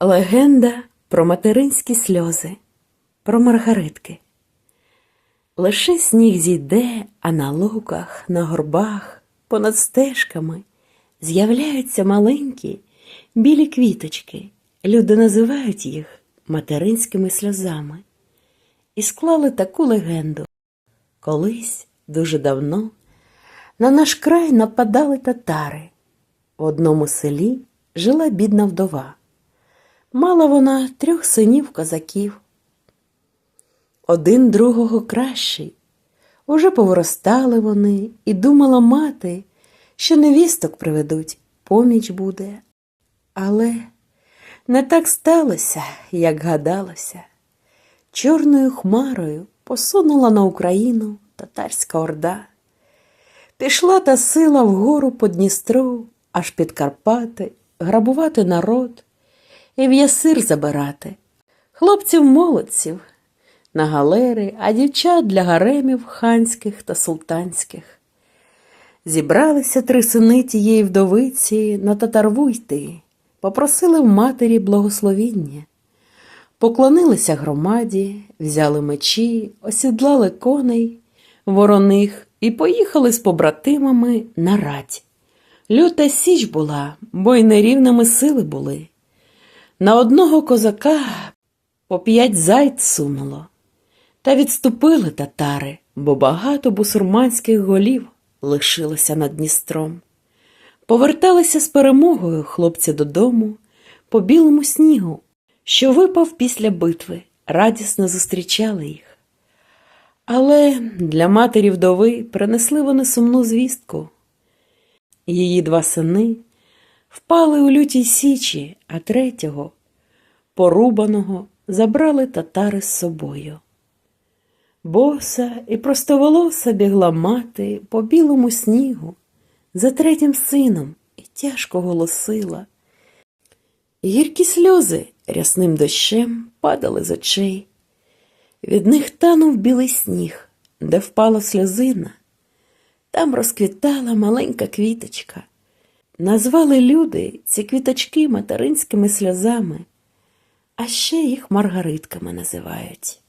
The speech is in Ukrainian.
Легенда про материнські сльози, про маргаритки. Лише сніг зійде, а на луках, на горбах, понад стежками з'являються маленькі білі квіточки. Люди називають їх материнськими сльозами. І склали таку легенду. Колись, дуже давно, на наш край нападали татари. В одному селі жила бідна вдова. Мала вона трьох синів козаків. Один другого кращий. Уже повиростали вони, і думала мати, що невісток приведуть, поміч буде. Але не так сталося, як гадалося. Чорною хмарою посунула на Україну татарська орда. Пішла та сила вгору по Дністру, аж під Карпати, грабувати народ і в ясир забирати. Хлопців молодців на галери, а дівчат для гаремів ханських та султанських. Зібралися три сини тієї вдовиці на татарву йти, попросили в матері благословіння. Поклонилися громаді, взяли мечі, осідлали коней, вороних і поїхали з побратимами на рать. Люта січ була, бо й нерівними сили були. На одного козака по п'ять зайць сунуло. Та відступили татари, бо багато бусурманських голів лишилося над Дністром. Поверталися з перемогою хлопці додому по білому снігу, що випав після битви, радісно зустрічали їх. Але для матері вдови принесли вони сумну звістку. Її два сини впали у лютій січі, а третього, порубаного, забрали татари з собою. Боса і простоволоса бігла мати по білому снігу за третім сином і тяжко голосила. Гіркі сльози рясним дощем падали з очей. Від них танув білий сніг, де впала сльозина. Там розквітала маленька квіточка. Назвали люди ці квіточки материнськими сльозами, а ще їх маргаритками називають.